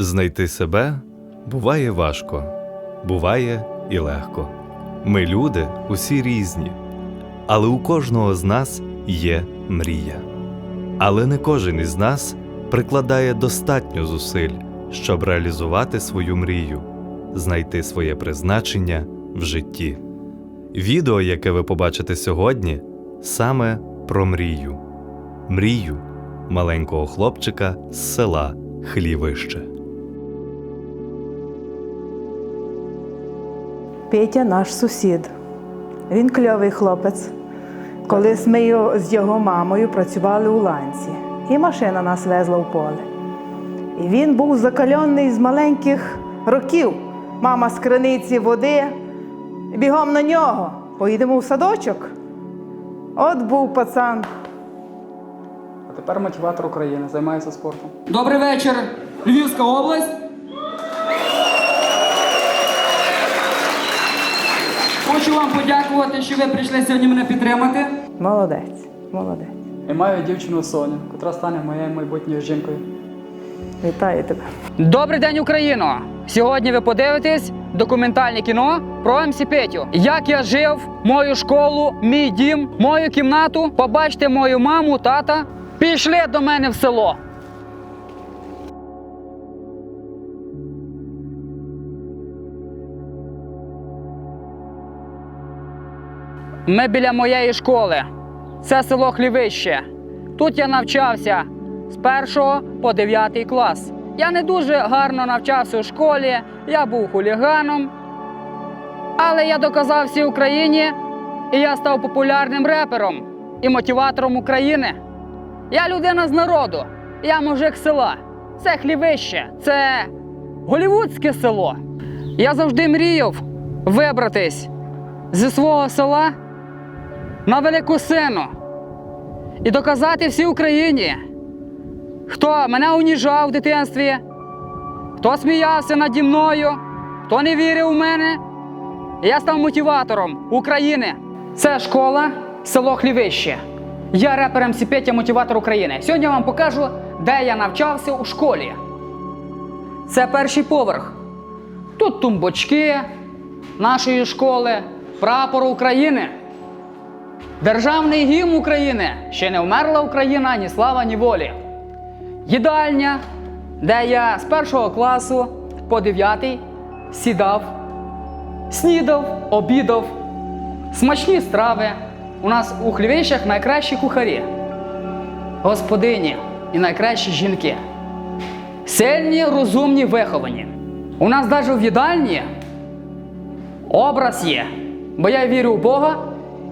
Знайти себе буває важко, буває і легко. Ми люди усі різні, але у кожного з нас є мрія. Але не кожен із нас прикладає достатньо зусиль, щоб реалізувати свою мрію, знайти своє призначення в житті. Відео, яке ви побачите сьогодні, саме про мрію. Мрію маленького хлопчика з села Хлівище. Петя наш сусід. Він кльовий хлопець. Колись ми з його мамою працювали у ланці, і машина нас везла в поле. І він був закальонний з маленьких років. Мама з криниці води, бігом на нього. Поїдемо в садочок. От був пацан. А тепер мотиватор України, займається спортом. Добрий вечір, Львівська область. Хочу вам подякувати, що ви прийшли сьогодні мене підтримати. Молодець, молодець. І маю дівчину Соню, котра стане моєю майбутньою жінкою. Вітаю тебе. Добрий день, Україно! Сьогодні ви подивитесь документальне кіно про МС Петю. Як я жив, мою школу, мій дім, мою кімнату. Побачите мою маму, тата. Пішли до мене в село. Ми біля моєї школи. Це село Хлівище. Тут я навчався з першого по дев'ятий клас. Я не дуже гарно навчався у школі, я був хуліганом. Але я доказав всій Україні, і я став популярним репером і мотиватором України. Я людина з народу, я мужик села. Це хлівище, це голівудське село. Я завжди мріяв вибратись зі свого села на велику сцену і доказати всій Україні, хто мене уніжав в дитинстві, хто сміявся наді мною, хто не вірив у мене. Я став мотиватором України. Це школа, село Хлівище. Я репер МС Петя, мотиватор України. Сьогодні я вам покажу, де я навчався у школі. Це перший поверх. Тут тумбочки нашої школи, прапор України. Державний гімн України ще не вмерла Україна ні слава, ні волі. Їдальня, де я з першого класу по дев'ятий сідав, снідав, обідав, смачні страви. У нас у хлівищах найкращі кухарі, господині і найкращі жінки. Сильні, розумні, виховані. У нас навіть в їдальні образ є, бо я вірю в Бога,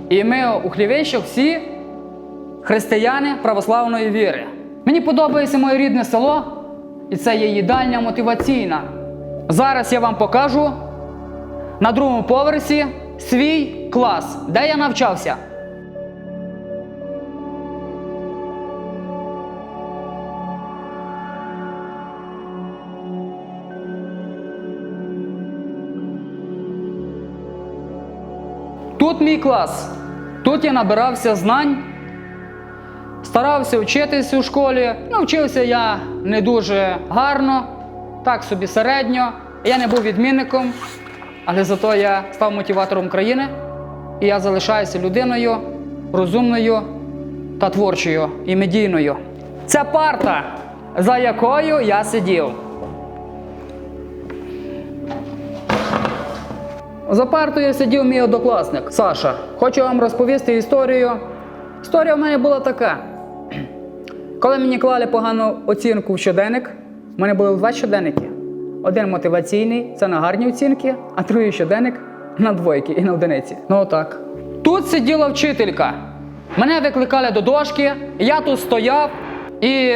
і ми у хлівищах всі християни православної віри. Мені подобається моє рідне село, і це є їдальня мотиваційна. Зараз я вам покажу на другому поверсі свій клас, де я навчався. Мій клас. Тут я набирався знань, старався вчитись у школі. Навчився я не дуже гарно, так собі середньо. Я не був відмінником, але зато я став мотиватором країни, і я залишаюся людиною розумною та творчою і медійною. Це парта, за якою я сидів. За партою сидів мій однокласник Саша. Хочу вам розповісти історію. Історія в мене була така. Коли мені клали погану оцінку в щоденник, в мене було два щоденники. Один мотиваційний це на гарні оцінки, а другий щоденник на двойки і на одиниці. Ну отак. Тут сиділа вчителька. Мене викликали до дошки, я тут стояв і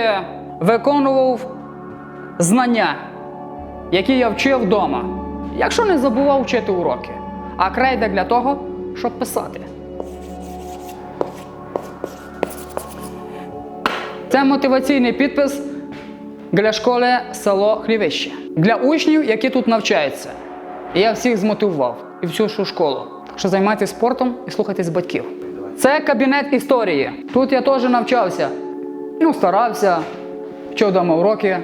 виконував знання, які я вчив вдома. Якщо не забував вчити уроки, а крейда для того, щоб писати. Це мотиваційний підпис для школи село Хлівище. Для учнів, які тут навчаються. Я всіх змотивував і всю шу школу. Що займайтесь спортом і слухайтесь батьків. Це кабінет історії. Тут я теж навчався. Ну, старався, вчив вдома уроки.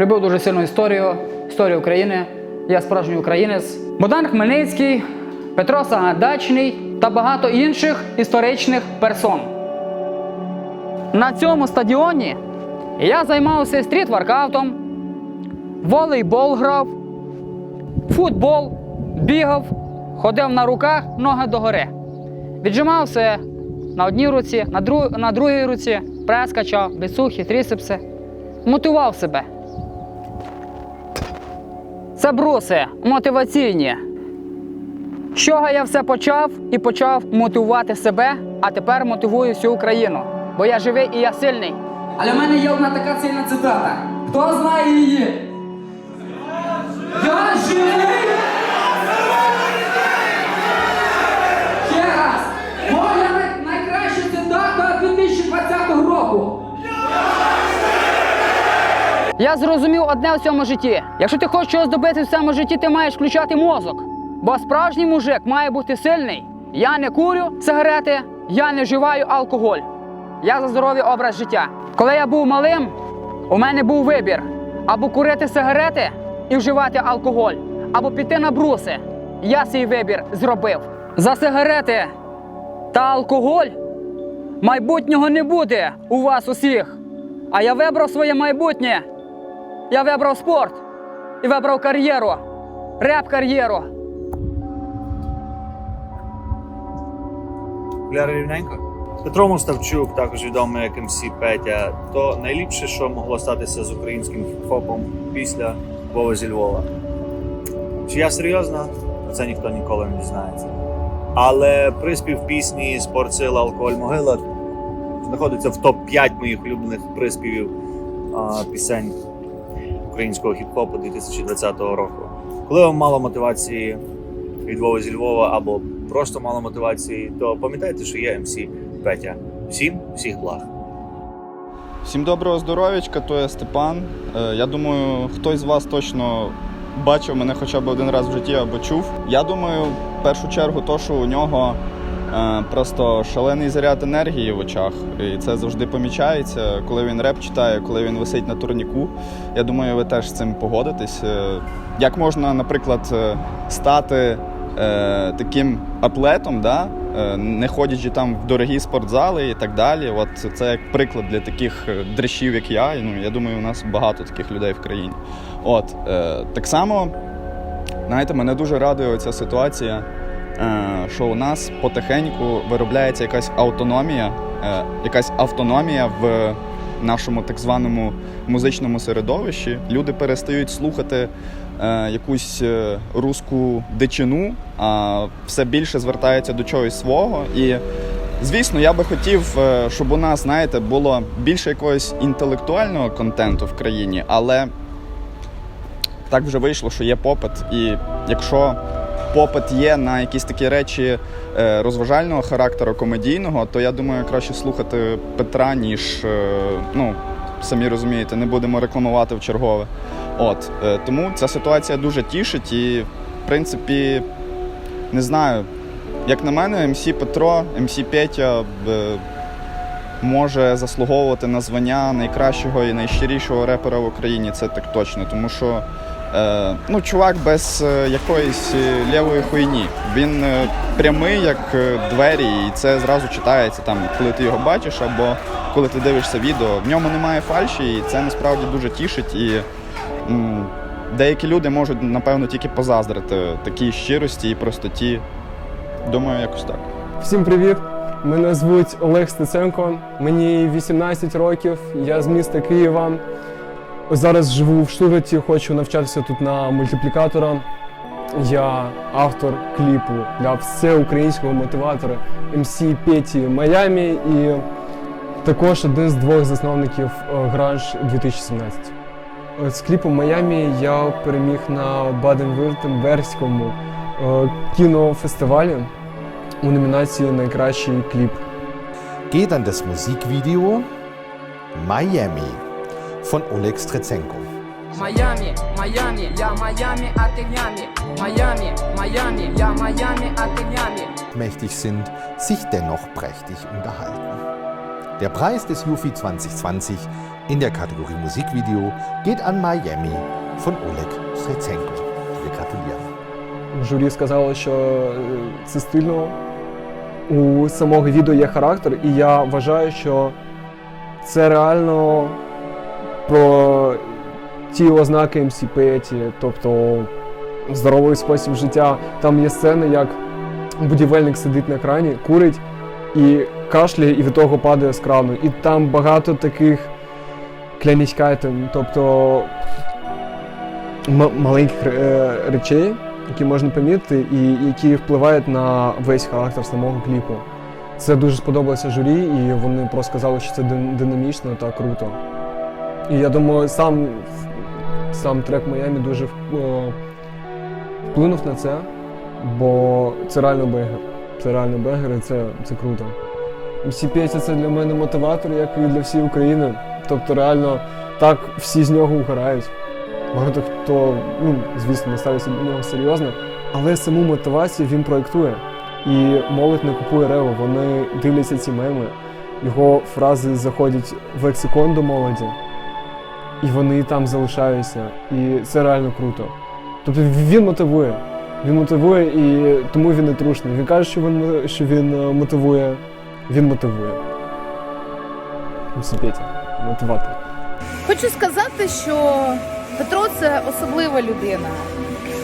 любив дуже сильно історію, історію України. Я справжній українець. Богдан Хмельницький, Петро Сагайдачний та багато інших історичних персон. На цьому стадіоні я займався стріт-воркаутом, волейбол грав, футбол, бігав, ходив на руках, ноги догори. Віджимався на одній руці, на, друг, на другій руці, прес біцухи, трісепси. Мотивував себе. Це бруси мотиваційні. З чого я все почав і почав мотивувати себе, а тепер мотивую всю Україну. Бо я живий і я сильний. Але в мене є одна така сильна цитата. Хто знає її? Я живий! Я зрозумів одне в цьому житті. Якщо ти хочеш чогось добитися в цьому житті, ти маєш включати мозок. Бо справжній мужик має бути сильний. Я не курю сигарети, я не вживаю алкоголь. Я за здоровий образ життя. Коли я був малим, у мене був вибір: або курити сигарети і вживати алкоголь, або піти на бруси. Я свій вибір зробив. За сигарети та алкоголь майбутнього не буде у вас усіх. А я вибрав своє майбутнє. Я вибрав спорт і вибрав кар'єру, реп-кар'єру. Ляра Рівненко. Петро Моставчук, також відомий як МС Петя, то найліпше, що могло статися з українським хіп-хопом після Вова зі Львова. Чи я серйозно? Це ніхто ніколи не дізнається. Але приспів пісні Спортсила Алкоголь Могила знаходиться в топ-5 моїх улюблених приспівів а, пісень українського хіп-хопу 2020 року. Коли вам мало мотивації від Вова зі Львова або просто мало мотивації, то пам'ятайте, що є МС Петя. Всім всіх благ. Всім доброго здоров'ячка, то я Степан. Е, Я думаю, хтось з вас точно бачив мене хоча б один раз в житті або чув. Я думаю, в першу чергу, то, що у нього просто шалений заряд енергії в очах. І це завжди помічається, коли він реп читає, коли він висить на турніку. Я думаю, ви теж з цим погодитесь. Е, Як можна, наприклад, е, стати е, таким атлетом, да? е, не ходячи там в дорогі спортзали і так далі. От це як приклад для таких е, дрищів, як я. Ну, я думаю, у нас багато таких людей в країні. От е, так само, знаєте, мене дуже радує ця ситуація, е, що у нас потихеньку виробляється якась автономія, е, якась автономія в нашому так званому музичному середовищі. Люди перестають слухати е, якусь е, руську дичину, а все більше звертаються до чогось свого. І звісно, я би хотів, е, щоб у нас, знаєте, було більше якогось інтелектуального контенту в країні, але так вже вийшло, що є попит. І якщо попит є на якісь такі речі е, розважального характеру, комедійного, то я думаю, краще слухати Петра, ніж е, ну, самі розумієте, не будемо рекламувати в чергове. От е, тому ця ситуація дуже тішить, і в принципі, не знаю, як на мене, МС Петро, МС Петя е, може заслуговувати на звання найкращого і найщирішого репера в Україні. Це так точно, тому що е, ну, чувак без е, якоїсь е, лівої хуйні. Він е, прямий, як двері, і це зразу читається там, коли ти його бачиш, або коли ти дивишся відео. В ньому немає фальші, і це насправді дуже тішить. І м, деякі люди можуть, напевно, тільки позаздрити такій щирості і простоті. Думаю, якось так. Всім привіт! Мене звуть Олег Стеценко, мені 18 років, я з міста Києва. Зараз живу в Штутгарті, хочу навчатися тут на мультиплікатора. Я автор кліпу для всеукраїнського мотиватора MC Петі Майамі і також один з двох засновників е, Гранж 2017. З кліпом Майамі я переміг на Баден-Вюртемберзькому е, кінофестивалі у номінації Найкращий кліп. geht an das Musikvideo Miami von Oleg Stretsenko. Майами, Майами, я Майами, а ты Нями. Майами, Майами, я Майами, а ты Нями. Mächtig sind, sich dennoch prächtig unterhalten. Der Preis des Jufi 2020 in der Kategorie Musikvideo geht an Miami von Oleg Srezenko. Wir gratulieren. Журі сказало, що е, це стильно. У самого відео є характер, і я вважаю, що це реально про ті ознаки МС Петі, тобто здоровий спосіб життя. Там є сцени, як будівельник сидить на крані, курить і кашляє, і від того падає з крану. І там багато таких клянічкайтен, тобто маленьких е, речей, які можна помітити, і які впливають на весь характер самого кліпу. Це дуже сподобалося журі, і вони просто сказали, що це динамічно та круто. І я думаю, сам, сам трек Майамі дуже е, вплинув на це, бо це реально бегер. Це реально бегер, і це, це круто. Всі п'єті це для мене мотиватор, як і для всієї України. Тобто, реально, так всі з нього угорають. Багато хто, ну, звісно, не ставиться до нього серйозно, але саму мотивацію він проєктує. І молодь не купує рево, вони дивляться ці меми, його фрази заходять в лексикон до молоді, і вони там залишаються. І це реально круто. Тобто він мотивує. Він мотивує і тому він не трушний. Він каже, що він, що він е, мотивує, він мотивує. Петя, мотиватор. Хочу сказати, що Петро це особлива людина.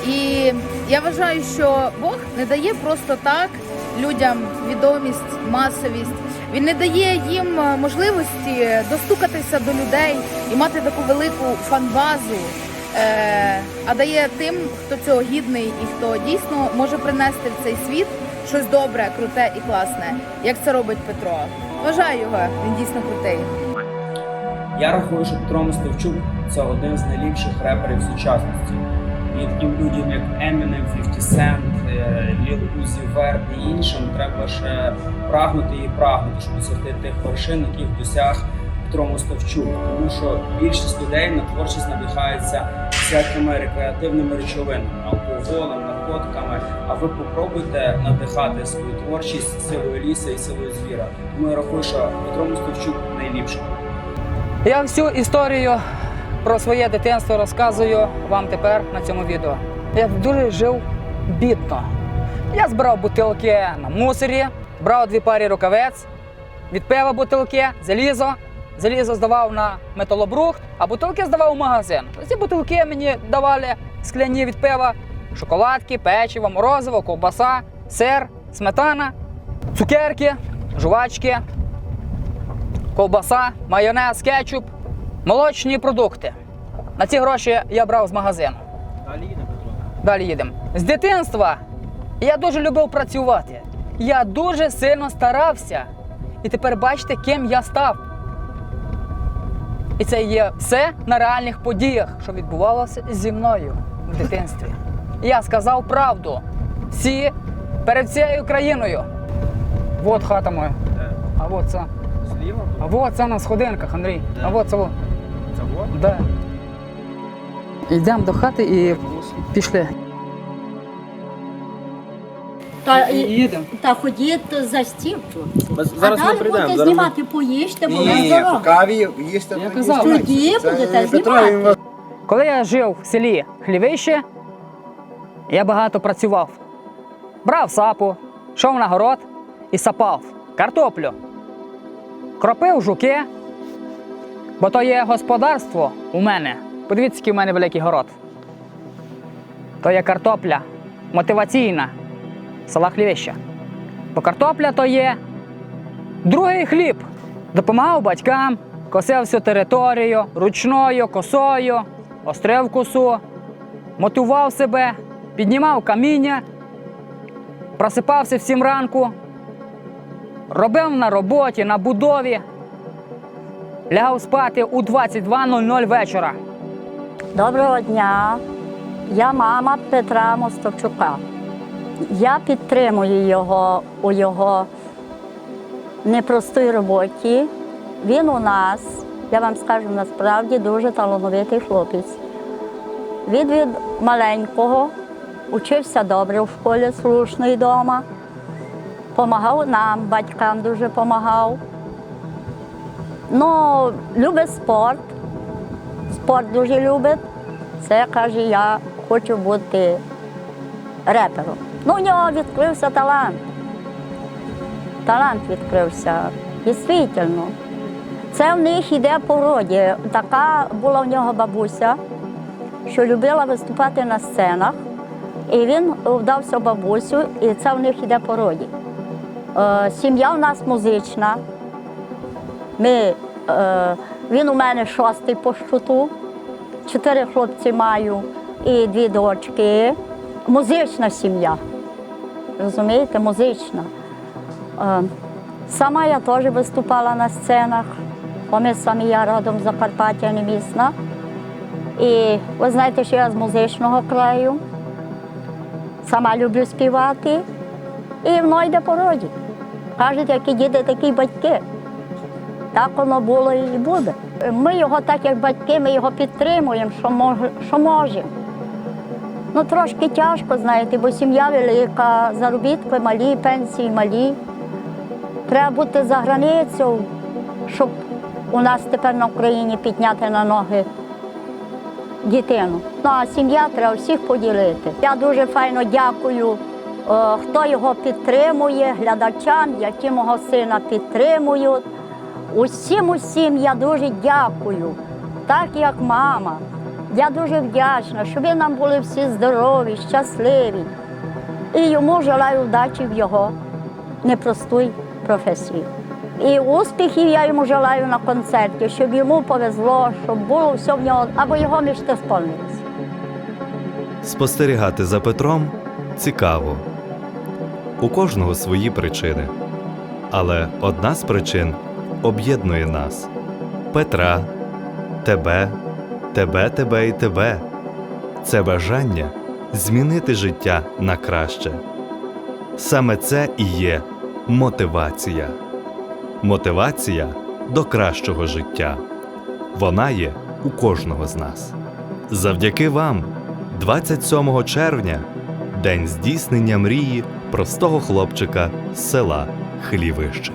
І я вважаю, що Бог не дає просто так людям відомість, масовість. Він не дає їм е, можливості достукатися до людей і мати таку велику фанбазу, е, а дає тим, хто цього гідний і хто дійсно може принести в цей світ щось добре, круте і класне, як це робить Петро. Вважаю його, він дійсно крутий. Я рахую, що Петро Мостовчук це один з найліпших реперів сучасності. І таким людям, як Eminem, 50 Cent, е, Lil Uzi Vert і іншим, треба лише прагнути і прагнути, щоб досягти тих вершин, яких досяг Петро Мостовчук. Тому що більшість людей на творчість надихається всякими рекреативними речовинами, алкоголем, наркотиками. А ви попробуйте надихати свою творчість силою ліса і силою звіра. Тому я рахую, що Петро Мостовчук найліпший. Я всю історію про своє дитинство розказую вам тепер на цьому відео. Я дуже жив бідно. Я збирав бутилки на мусорі, брав дві парі рукавець, від пива бутилки, залізо. Залізо здавав на металобрухт, а бутилки здавав у магазин. Ці бутилки мені давали скляні від пива, шоколадки, печиво, морозиво, ковбаса, сир, сметана, цукерки, жувачки, ковбаса, майонез, кетчуп, молочні продукти. На ці гроші я брав з магазину. Далі їдемо. Далі їдемо. З дитинства я дуже любив працювати. Я дуже сильно старався. І тепер бачите, ким я став. І це є все на реальних подіях, що відбувалося зі мною в дитинстві. Я сказав правду. Всі перед всією країною. От хата моя. А от це. Зліва? А от це на сходинках, Андрій. А от це. Це вот? Да. Йдемо до хати і пішли. Та, І їдемо. та ходіть за стіл. Зараз а ми далі прийдемо. будете Зараз ми- знімати, поїжте, бо ви здорові. каві їсти. Я казав. Тоді будете знімати. Коли я жив в селі Хлівище, я багато працював. Брав сапу, йшов на город і сапав картоплю, кропив жуки, бо то є господарство у мене. Подивіться, який у мене великий город. То є картопля мотиваційна села Хлівище. Бо картопля то є другий хліб. Допомагав батькам, косив всю територію ручною косою, острив косу, мотивував себе, піднімав каміння, просипався в сім ранку, робив на роботі, на будові, лягав спати у 22.00 вечора. Доброго дня. Я мама Петра Мостовчука. Я підтримую його у його непростій роботі. Він у нас, я вам скажу, насправді дуже талановитий хлопець. Він від маленького учився добре в школі слушної вдома, помагав нам, батькам дуже помагав. Ну, любить спорт. Спорт дуже любить. Це каже, я хочу бути репером. Ну, у нього відкрився талант. Талант відкрився. Дійсно. Це в них іде по роді. Така була в нього бабуся, що любила виступати на сценах. І він вдався бабусю, і це в них іде по роді. Е, сім'я в нас музична. Ми, е, він у мене шостий по щуту, чотири хлопці маю і дві дочки. Музична сім'я. Розумієте, музична. Е, сама я теж виступала на сценах, бо ми самі я родом з не місна. І ви знаєте, що я з музичного краю. Сама люблю співати, і воно йде по роді. Кажуть, які діти, такі батьки. Так воно було і буде. Ми його, так як батьки, ми його підтримуємо, що можемо. Ну, трошки тяжко, знаєте, бо сім'я велика, заробітки малі, пенсії малі. Треба бути за границею, щоб у нас тепер на Україні підняти на ноги дитину. Ну, а сім'я треба всіх поділити. Я дуже файно дякую, е, хто його підтримує, глядачам, які мого сина підтримують. Усім, усім я дуже дякую, так як мама. Я дуже вдячна, щоб ви нам були всі здорові, щасливі. І йому желаю вдачі в його непростій професії. І успіхів я йому желаю на концерті, щоб йому повезло, щоб було все в нього, або його мечти сповнилися. Спостерігати за Петром цікаво. У кожного свої причини. Але одна з причин об'єднує нас Петра, тебе, тебе, тебе і тебе. Це бажання змінити життя на краще. Саме це і є мотивація. Мотивація до кращого життя. Вона є у кожного з нас. Завдяки вам, 27 червня, день здійснення мрії простого хлопчика з села Хлівище.